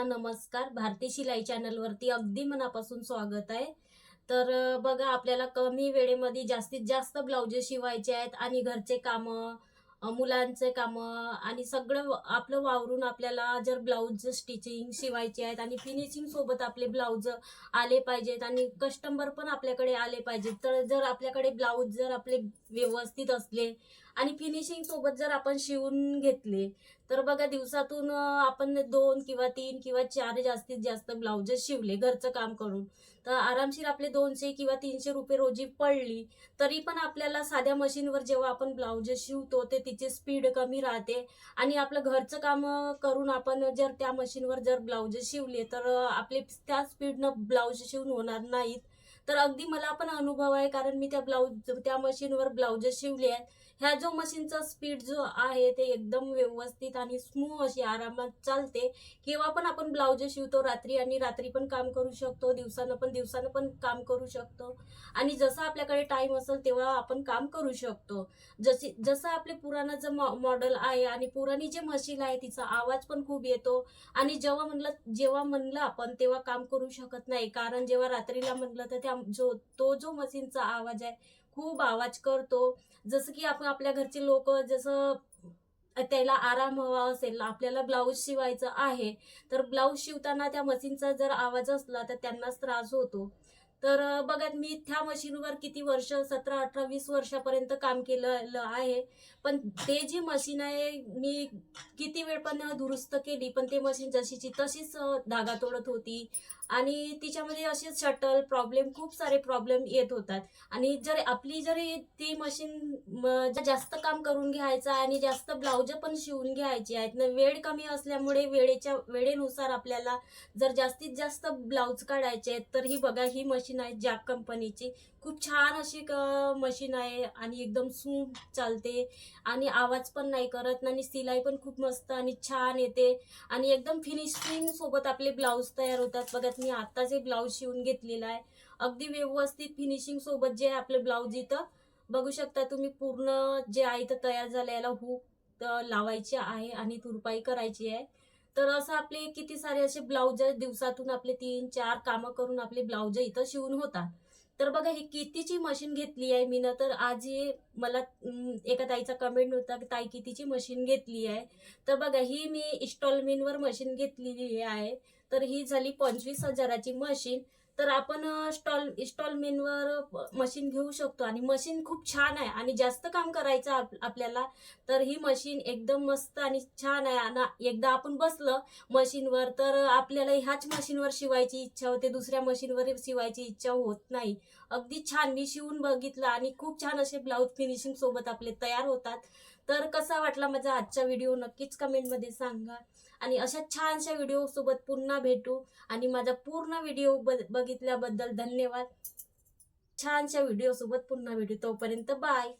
सर्वांना नमस्कार. भारती शिलाई चॅनलवरती अगदी मनापासून स्वागत आहे. तर बघा आपल्याला कमी वेळेमध्ये जास्तीत जास्त ब्लाउजे शिवायचे आहेत आणि घरचे कामं मुलांचे कामं आणि सगळं आपलं वावरून आपल्याला जर ब्लाऊज स्टिचिंग शिवायचे आहेत आणि फिनिशिंग सोबत आपले ब्लाऊज आले पाहिजेत आणि कस्टमर पण आपल्याकडे आले पाहिजेत. तर जर आपल्याकडे ब्लाऊज जर आपले व्यवस्थित असले आणि फिनिशिंग सोबत जर आपण शिवून घेतले तर बघा दिवसातून आपण दोन किंवा तीन किंवा चार जास्तीत जास्त ब्लाउज शिवले घरचं काम करून. तर आरामशीर आपले दोनशे किंवा तीनशे रुपये रोजी पडली तरी पण आपल्याला साध्या मशीनवर जेव्हा आपण ब्लाउज शिवतो ते तिची स्पीड कमी राहते. आणि आपलं घरचं काम करून आपण जर त्या मशीनवर जर ब्लाउज शिवले तर आपले त्या स्पीडनं ब्लाउज शिवून होणार नाहीत. तर अगदी मला पण अनुभव आहे कारण मी त्या ब्लाऊज त्या मशीनवर ब्लाउज शिवले आहेत. ह्या जो मशीनचा स्पीड जो आहे ते एकदम व्यवस्थित आणि स्मूथ अशी आरामात चालते. केव्हा पण आपण ब्लाउज शिवतो रात्री आणि रात्री पण काम करू शकतो दिवसानं पण दिवसानं पण काम करू शकतो. आणि जसं आपल्याकडे टाइम असेल तेव्हा आपण काम करू शकतो. जशी जसं आपले पुराणं जे मॉडेल आहे आणि पुराणी जे मशीन आहे तिचा आवाज पण खूप येतो. आणि जेव्हा म्हणलं जेव्हा म्हणलं आपण तेव्हा काम करू शकत नाही. कारण जेव्हा रात्रीला म्हणलं तर त्या जो तो जो मशीनचा आवाज आहे खूप आवाज करतो. जसं की आपण आपल्या घरचे लोक जसं त्याला आराम हवा असेल आपल्याला ब्लाऊज शिवायचं आहे तर ब्लाऊज शिवताना त्या मशीनचा जर आवाज असला तर त्यांनाच त्रास होतो. तर बघा मी त्या मशीनवर किती वर्ष सतरा अठरा वीस वर्षापर्यंत काम केलेलं आहे. पण ते जी मशीन आहे मी किती वेळ पण दुरुस्त केली पण ते मशीन जशीची तशीच धागा तोडत होती. आणि तिच्यामध्ये असे शटल प्रॉब्लेम खूप सारे प्रॉब्लेम येत होतात. आणि जर आपली जरी ती मशीन जास्त काम करून घ्यायचं आणि जास्त ब्लाउज पण शिवून घ्यायची आहेत ना वेळ कमी असल्यामुळे वेळेच्या वेळेनुसार आपल्याला जर जास्तीत जास्त ब्लाउज काढायचे आहेत तर ही बघा ही मशीन आहे जॅक कंपनीची खूप छान अशी मशीन आहे आणि एकदम स्मूथ चालते. आणि आवाज पण नाही करत आणि सिलाई पण खूप मस्त आणि छान येते. आणि एकदम फिनिशिंग सोबत आपले ब्लाऊज तयार होतात. बघा मी आत्ताच हे ब्लाऊज शिवून घेतलेला आहे. अगदी व्यवस्थित फिनिशिंग सोबत जे आपले ब्लाऊज इथं. बघू शकता तुम्ही पूर्ण जे आहे इथं तयार झालं याला हुक लावायचे आहे आणि तुरपाई करायची आहे. तर असं आपले किती सारे असे ब्लाऊज दिवसातून आपले तीन चार कामं करून आपले ब्लाउज इथं शिवून होतात. तर बघा ही कितीची मशीन घेतली आहे मी ना तर आज हे मला एका ताईचा कमेंट होता की ताई कितीची मशीन घेतली आहे? तर बघा ही मी इन्स्टॉलमेंटवर मशीन घेतलेली आहे. तर ही झाली पंचवीस हजाराची मशीन. तर आपण स्टॉल इन्स्टॉलमेंटवर मशीन घेऊ शकतो. आणि मशीन खूप छान आहे आणि जास्त काम करायचं आप- आपल्याला तर ही मशीन एकदम मस्त आणि छान आहे. आणि एकदा आपण बसलं मशीनवर तर आपल्याला ह्याच मशीनवर शिवायची इच्छा होते. दुसऱ्या मशीनवर शिवायची इच्छा होत नाही. अगदी छान मी शिवून बघितलं आणि खूप छान असे ब्लाऊज फिनिशिंग सोबत आपले तयार होतात. तर कसा वाटला माझा आजचा व्हिडिओ नक्कीच कमेंटमध्ये सांगा. आणि अशा छानशा व्हिडिओसोबत पुन्हा भेटू. आणि माझा पूर्ण व्हिडिओ ब बघितल्याबद्दल धन्यवाद. छानशा व्हिडिओसोबत पुन्हा भेटू. तोपर्यंत बाय